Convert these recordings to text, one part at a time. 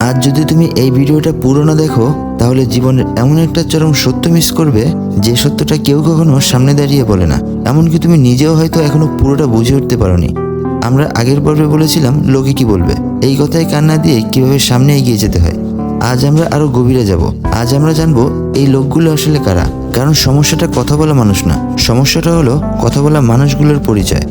আজ যদি তুমি এই ভিডিওটা পুরো না দেখো, তাহলে জীবনের এমন একটা চরম সত্য মিস করবে যে সত্যটা কেউ কখনো সামনে দাঁড়িয়ে বলে না। এমনকি তুমি নিজেও হয়তো এখনও পুরোটা বুঝে উঠতে পারোনি। আমরা আগের পর্বে বলেছিলাম, লোকে কি বলবে? এই কথায় কান্না দিয়ে কীভাবে সামনে এগিয়ে যেতে হয়? আজ আমরা আরও গভীরে যাব। আজ আমরা জানব, এই লোকগুলো আসলে কারা? কারণ সমস্যাটা কথা বলা মানুষ না। সমস্যাটা হলো, কথা বলা মানুষগুলোর পরিচয়।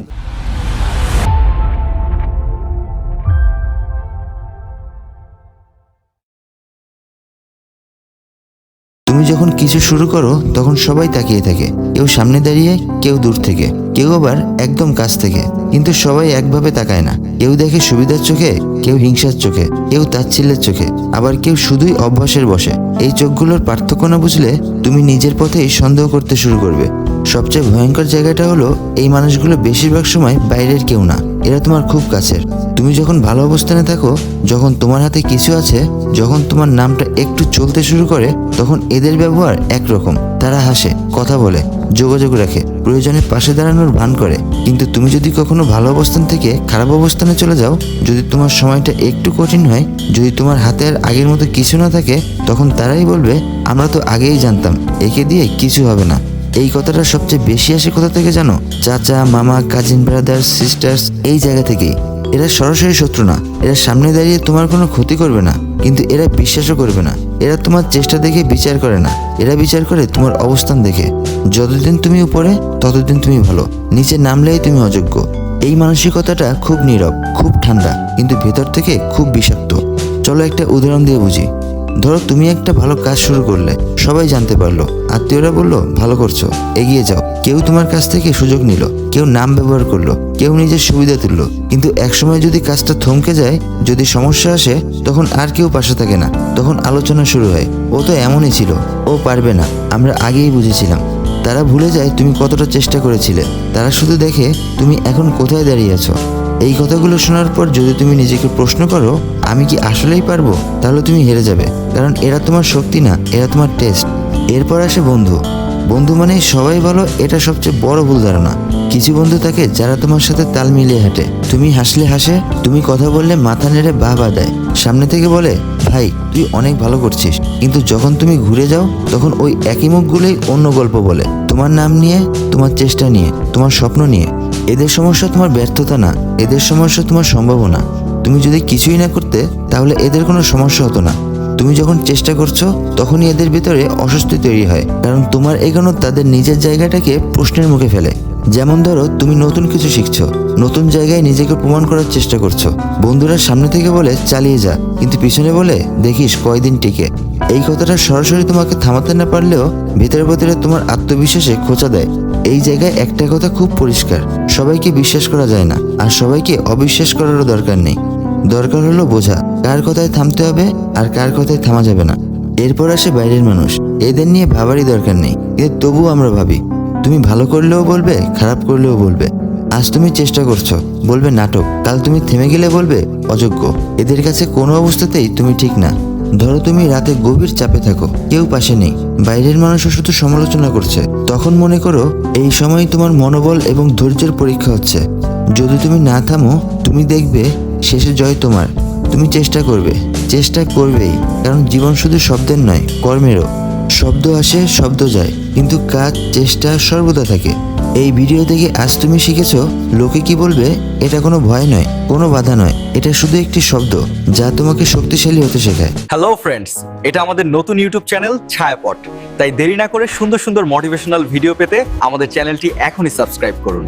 তুমি যখন কিছু শুরু করো, তখন সবাই তাকিয়ে থাকে। কেউ সামনে দাঁড়িয়ে, কেউ দূর থেকে। কেউ আবার একদম কাছ থেকে। কিন্তু সবাই একভাবে তাকায় না। কেউ দেখে সুবিধার চোখে, কেউ হিংসার চোখে। কেউ তাচ্ছিল্যের চোখে। আবার কেউ শুধুই অভ্যাসের বসে। এই চোখগুলোর পার্থক্য না বুঝলে, তুমি নিজের পথেই সন্দেহ করতে শুরু করবে। সবচেয়ে ভয়ঙ্কর জায়গাটা হলো এই মানুষগুলো বেশিরভাগ সময় বাইরের কেউ না, এরা তোমার খুব কাছের। তুমি যখন ভালো অবস্থানে থাকো, যখন তোমার হাতে কিছু আছে, যখন তোমার নামটা একটু চলতে শুরু করে, তখন এদের ব্যবহার একরকম। তারা হাসে, কথা বলে, যোগাযোগ রাখে, প্রয়োজনে পাশে দাঁড়ানোর ভান করে। কিন্তু তুমি যদি কখনো ভালো অবস্থান থেকে খারাপ অবস্থানে চলে যাও, যদি তোমার সময়টা একটু কঠিন হয়, যদি তোমার হাতে আর আগের মতো কিছু না থাকে, তখন তারাই বলবে, আমরা তো আগেই জানতাম, একে দিয়ে কিছু হবে না। এই কথাটা সবচেয়ে বেশি আসে কোথা থেকে জানো? চাচা, মামা কাজিন ব্রাদার সিস্টার্স এই জায়গা থেকেই এরা সরাসরি শত্রু না। এরা সামনে দাঁড়িয়ে তোমার কোনো ক্ষতি করবে না। কিন্তু এরা বিশ্বাসও করবে না। এরা তোমার চেষ্টা দেখে বিচার করে না। এরা বিচার করে তোমার অবস্থান দেখে। যতদিন তুমি উপরে, ততদিন তুমি ভালো। নিচে নামলেই তুমি অযোগ্য। এই মানসিকতাটা খুব নীরব, খুব ঠান্ডা, কিন্তু ভেতর থেকে খুব বিষাক্ত। চলো একটা উদাহরণ দিয়ে বুঝি। ধরো তুমি একটা ভালো কাজ শুরু করলে, সবাই জানতে পারল, আত্মীয়রা বলল, ভালো করছ, এগিয়ে যাও। কেউ তোমার কাছ থেকে সুযোগ নিল, কেউ নাম ব্যবহার করল, কেউ নিজের সুবিধা তুললো। কিন্তু একসময় যদি কাজটা থমকে যায়, যদি সমস্যা আসে, তখন আর কেউ পাশে থাকে না। তখন আলোচনা শুরু হয়, ও তো এমনই ছিল, ও পারবে না। আমরা আগেই বুঝেছিলাম। তারা ভুলে যায় তুমি কতটা চেষ্টা করেছিলে। তারা শুধু দেখে, তুমি এখন কোথায় দাঁড়িয়ে আছো? এই কথাগুলো শোনার পর যদি তুমি নিজেকে প্রশ্ন করো, আমি কি আসলেই পারব? তাহলে তুমি হেরে যাবে। কারণ এরা তোমার শক্তি না, এরা তোমার টেস্ট এরপর আসে বন্ধু। বন্ধু মানে সবাই ভালো, এটা সবচেয়ে বড় ভুল ধারণা। কিছু বন্ধু থাকে যারা তোমার সাথে তাল মিলিয়ে হাঁটে। তুমি হাসলে হাসে, তুমি কথা বললে মাথা নেড়ে বাহ বা দেয়। সামনে থেকে বলে, ভাই, তুই অনেক ভালো করছিস। কিন্তু যখন তুমি ঘুরে যাও, তখন ওই একই মুখগুলোই অন্য গল্প বলে। তোমার নাম নিয়ে, তোমার চেষ্টা নিয়ে, তোমার স্বপ্ন নিয়ে। এদের সমস্যা তোমার ব্যর্থতা না, এদের সমস্যা তোমার সম্ভাবনা। তুমি যদি কিছুই না করতে, তাহলে এদের কোনো সমস্যা হতো না। তুমি যখন চেষ্টা করছ, তখনই এদের ভিতরে অস্বস্তি তৈরি হয়, কারণ তোমার এগোনো তাদের নিজের জায়গাটাকে প্রশ্নের মুখে ফেলে। যেমন ধরো, তুমি নতুন কিছু শিখছো, নতুন জায়গায় নিজেকে প্রমাণ করার চেষ্টা করছ। বন্ধুরা সামনে থেকে বলে, চালিয়ে যা। কিন্তু পিছনে বলে, দেখিস, কয়দিন টিকে। এই কথাটা সরাসরি তোমাকে থামাতে না পারলেও, ভেতরে ভেতরে তোমার আত্মবিশ্বাসে খোঁচা দেয়। এই জায়গায় একটা কথা খুব পরিষ্কার, সবাইকে বিশ্বাস করা যায় না, আর সবাইকে অবিশ্বাস করারও দরকার নেই। দরকার হলো বোঝা, কার কথায় থামতে হবে আর কার কথায় থামা যাবে না। এরপর আসে বাইরের মানুষ, এদের নিয়ে ভাবারই দরকার নেই, এদের তবুও আমরা ভাবি, তুমি ভালো করলেও বলবে, খারাপ করলেও বলবে। আজ তুমি চেষ্টা করছ, বলবে নাটক, কাল তুমি থেমে গেলে বলবে অযোগ্য, এদের কাছে কোনো অবস্থাতেই তুমি ঠিক না। ধরো তুমি রাতে গভীর চাপে থাকো, কেউ পাশে নেই। বাইরের মানুষও শুধু সমালোচনা করছে। তখন মনে করো, এই সময় তোমার মনোবল এবং ধৈর্যের পরীক্ষা হচ্ছে। যদি তুমি না থামো, তুমি দেখবে শেষে জয় তোমার। তুমি চেষ্টা করবে, চেষ্টা করবেই। কারণ জীবন শুধু শব্দের নয়, কর্মেরও। শব্দ আসে, শব্দ যায়। কিন্তু কাজ, চেষ্টা সর্বদা থাকে। এই ভিডিও দেখে আজ তুমি শিখেছ, লোকে কি বলবে, এটা কোনো ভয় নয়, কোনো বাধা নয়। এটা শুধু একটি শব্দ, যা তোমাকে শক্তিশালী হতে শেখায়। হ্যালো ফ্রেন্ডস এটা আমাদের নতুন ইউটিউব চ্যানেল ছায়াপট। তাই দেরি না করে সুন্দর সুন্দর মোটিভেশনাল ভিডিও পেতে আমাদের চ্যানেলটি এখনই সাবস্ক্রাইব করুন।